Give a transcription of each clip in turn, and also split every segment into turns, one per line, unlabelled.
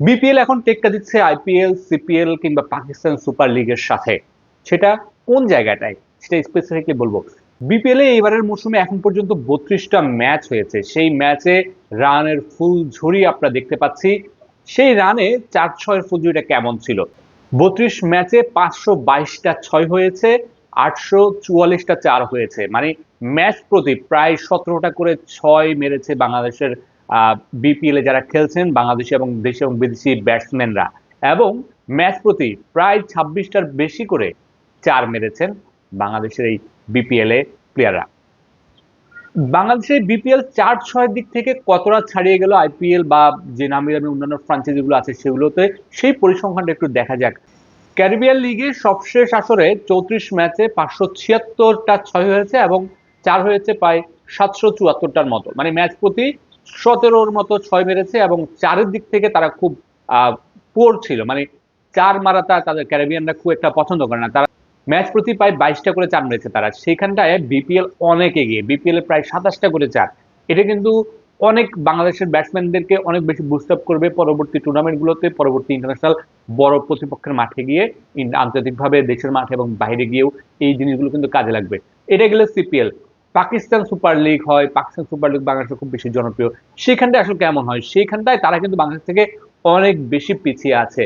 BPL এখন টেক্কা দিচ্ছে আইপিএল সিপিএল কিংবা পাকিস্তান সুপার লিগের সাথে। সেটা কোন জায়গাটায়? সেটা স্পেসিফিকলি বলব। বিপিএল এ এবারের মৌসুমে এখন পর্যন্ত বত্রিশটা ম্যাচ হয়েছে। সেই ম্যাচে রানের ফুল ঝুড়ি আমরা দেখতে পাচ্ছি। সেই রানে চার ছয়ের ফুল ঝুড়িটা কেমন ছিল? বত্রিশ ম্যাচে পাঁচশো বাইশটা ছয় হয়েছে, আটশো চুয়াল্লিশটা চার হয়েছে। মানে ম্যাচ প্রতি প্রায় সতেরোটা করে ছয় মেরেছে বাংলাদেশের বিপিএল যারা খেলছেন, বাংলাদেশি এবং দেশি এবং বিদেশি ব্যাটসম্যানরা এবং ম্যাচ প্রতি প্রায় ছাব্বিশটার বেশি করে চার মেরেছেন বাংলাদেশের এই বিপিএল প্লেয়াররা বাংলাদেশের বিপিএল চার ছয়ের দিক থেকে কতটা ছাড়িয়ে গেল আইপিএল বা যে নামি দামি অন্যান্য ফ্রাঞ্চাইজিগুলো আছে সেগুলোতে, সেই পরিসংখ্যানটা একটু দেখা যাক। ক্যারিবিয়ান লিগে সবশেষ আসরে চৌত্রিশ ম্যাচে পাঁচশো ছিয়াত্তরটা ছয় হয়েছে এবং চার হয়েছে প্রায় সাতশো চুয়াত্তরটার মতো। মানে ম্যাচ প্রতি সতেরোর মতো ছয় মেরেছে এবং চারের দিক থেকে তারা খুব পোর ছিল। মানে চার মারাটা তাদের ক্যারিবিয়ানরা খুব একটা পছন্দ করে না। তারা ম্যাচ প্রতি প্রায় বাইশটা করে চার মেরেছে তারা। সেখানটায় বিপিএল অনেক এগিয়ে। বিপিএল প্রায় সাতাশটা করে চার। এটা কিন্তু অনেক বাংলাদেশের ব্যাটসম্যানদেরকে অনেক বেশি বুস্ট আপ করবে পরবর্তী টুর্নামেন্টগুলোতে পরবর্তী ইন্টারন্যাশনাল বড় প্রতিপক্ষের মাঠে গিয়ে, আন্তর্জাতিকভাবে দেশের মাঠে এবং বাইরে গিয়েও এই জিনিসগুলো কিন্তু কাজে লাগবে। এটা গেলে সিপিএল পাকিস্তান সুপার লিগ হয়, পাকিস্তান সুপার লিগ বাংলাদেশে খুব বেশি জনপ্রিয়। সেখানটায় আসলে কেমন হয়? সেখানটায় তারা কিন্তু বাংলাদেশ থেকে অনেক বেশি পিছিয়ে আছে।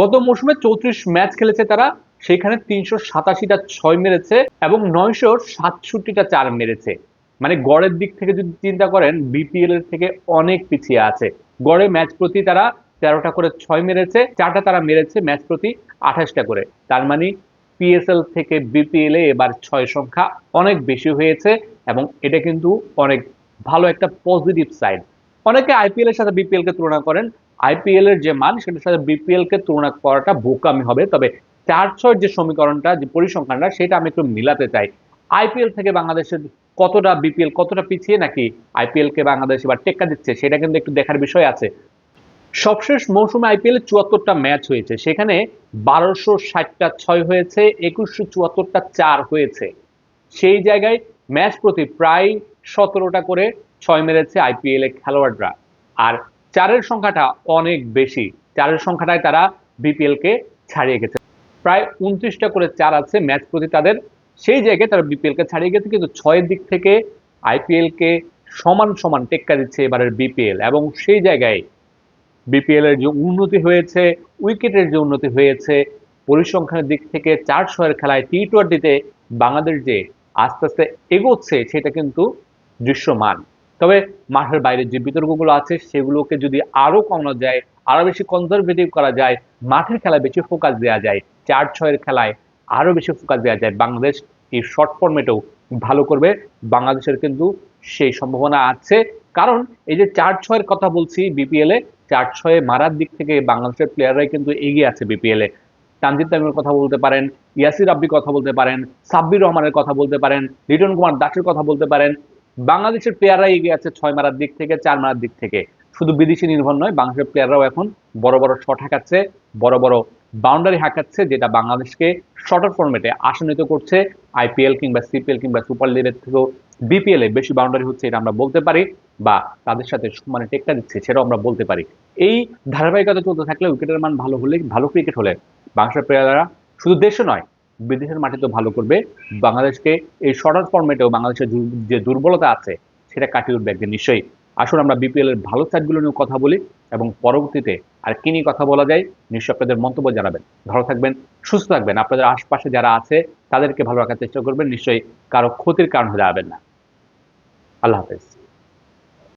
গত মৌসুমে চৌত্রিশ ম্যাচ খেলেছে তারা, সেখানে তিনশো সাতাশিটা ছয় মেরেছে এবং নয়শো সাতষট্টিটা চার মেরেছে। মানে গড়ের দিক থেকে যদি চিন্তা করেন বিপিএল এর থেকে অনেক পিছিয়ে আছে। গড়ে ম্যাচ প্রতি তারা তেরোটা করে ছয় মেরেছে, চারটা তারা মেরেছে ম্যাচ প্রতি আঠাশটা করে। তার মানে পিএসএল থেকে বিপিএল এ এবার ছয় সংখ্যা অনেক বেশি হয়েছে এবং এটা কিন্তু অনেক ভালো একটা পজিটিভ সাইড অনেকে আইপিএল এর সাথে বিপিএল কে তুলনা করেন। আইপিএল এর যে মান, সেটার সাথে বিপিএল কে তুলনা করাটা বোকামি হবে। তবে চার ছয়ের যে সমীকরণটা, যে পরিসংখ্যানটা, সেটা আমি একটু মিলাতে চাই। আইপিএল থেকে বাংলাদেশের কতটা বিপিএল কতটা পিছিয়ে নাকি আইপিএল কে বাংলাদেশ এবার টেক্কা দিচ্ছে, সেটা কিন্তু একটু দেখার বিষয় আছে। সবশেষ মৌসুমে আইপিএল চুয়াত্তরটা ম্যাচ হয়েছে। সেখানে বারোশো ষাটটা ছয় হয়েছে, একুশশো চুয়াত্তরটা চার হয়েছে। সেই জায়গায় ম্যাচ প্রতি প্রায় সতেরোটা করে ছয় মেরেছে আইপিএল এর খেলোয়াড়রা। আর চারের সংখ্যাটা অনেক বেশি। চারের সংখ্যাটায় তারা বিপিএল কে ছাড়িয়ে গেছে। প্রায় উনত্রিশটা করে চার আছে ম্যাচ প্রতি তাদের। সেই জায়গায় তারা বিপিএল কে ছাড়িয়ে গেছে, কিন্তু ছয়ের দিক থেকে আইপিএল কে সমান সমান টেক্কা দিচ্ছে এবারের বিপিএল এবং সেই জায়গায় বিপিএল এর যে উন্নতি হয়েছে উইকেটের যে উন্নতি হয়েছে পরিসংখ্যানের দিক থেকে চার ছয়ের খেলায় টি টোয়েন্টিতে বাংলাদেশ যে আস্তে আস্তে এগোচ্ছে, সেটা কিন্তু দৃশ্যমান। তবে মাঠের বাইরে যে বিতর্কগুলো আছে, সেগুলোকে যদি আরও কমানো যায়, আরও বেশি কনজারভেটিভ করা যায়, মাঠের খেলায় বেশি ফোকাস দেওয়া যায় চার ছয়ের খেলায় আরও বেশি ফোকাস দেওয়া যায়, বাংলাদেশ এই শর্ট ফর্মেটেও ভালো করবে। বাংলাদেশের কিন্তু সেই সম্ভাবনা আছে। কারণ এই যে চার ছয়ের কথা বলছি বিপিএল চার ছয়ে মারার দিক থেকে বাংলাদেশের প্লেয়াররাই কিন্তু এগিয়ে আছে বিপিএল তানজিদ তামিমের কথা বলতে পারেন, ইয়াসির আব্বির কথা বলতে পারেন, সাব্বির রহমানের কথা বলতে পারেন, লিটন কুমার দাসের কথা বলতে পারেন। বাংলাদেশের প্লেয়াররাই এগিয়ে আছে ছয় মারার দিক থেকে, চার মারার দিক থেকে। শুধু বিদেশি নির্ভর নয়, বাংলাদেশের প্লেয়াররাও এখন বড় বড় শট হাঁকাচ্ছে, বড় বড় বাউন্ডারি হাঁকাচ্ছে, যেটা বাংলাদেশকে শর্টার ফর্মেটে আসান্বিত করছে আইপিএল কিংবা সিপিএল কিংবা সুপার লিগের থেকেও বিপিএল এ বেশি বাউন্ডারি হচ্ছে এটা আমরা বলতে পারি বা তাদের সাথে মানে টেক্কা দিচ্ছে, সেটাও আমরা বলতে পারি। এই ধারাবাহিকতা চলতে থাকলে উইকেটের মান ভালো হলে, ভালো ক্রিকেট হলে বাংলাদেশের প্লেয়াররা শুধু দেশে নয়, বিদেশের মাঠে তো ভালো করবে। বাংলাদেশকে এই শর্টার ফর্মেটেও বাংলাদেশের যে দুর্বলতা আছে, সেটা কাটিয়ে উঠবে একদিন নিশ্চয়ই। আসুন আমরা বিপিএল এর ভালো সাইডগুলো নিয়ে কথা বলি এবং পরবর্তীতে আর কি নিয়ে কথা বলা যায়, নিশ্চয়ই আপনাদের মন্তব্য জানাবেন। ভালো থাকবেন, সুস্থ থাকবেন। আপনাদের আশপাশে যারা আছে, তাদেরকে ভালো রাখার চেষ্টা করবেন। নিশ্চয়ই কারও ক্ষতির কারণ হয়ে যাবেন না। আল্লাহ হাফেজ।